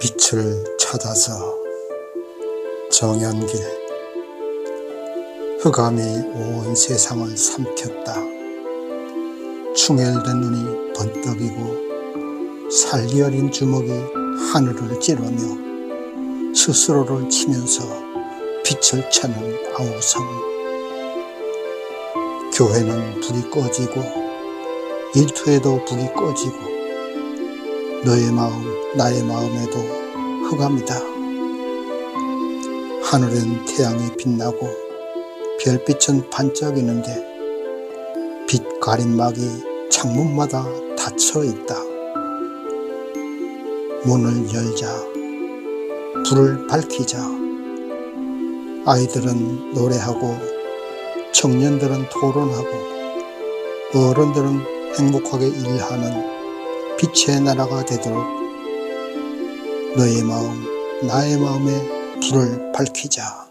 빛을 찾아서 정연길 흑암이 온 세상을 삼켰다. 충혈된 눈이 번뜩이고 살기 어린 주먹이 하늘을 찌르며 스스로를 치면서 빛을 찾는 아우성. 교회는 불이 꺼지고 일터에도 불이 꺼지고 너의 마음, 나의 마음에도 흑암이다. 하늘엔 태양이 빛나고 별빛은 반짝이는데 빛 가림막이 창문마다 닫혀 있다. 문을 열자, 불을 밝히자. 아이들은 노래하고, 청년들은 토론하고, 어른들은 행복하게 일하는 빛의 나라가 되도록 너의 마음, 나의 마음에 불을 밝히자.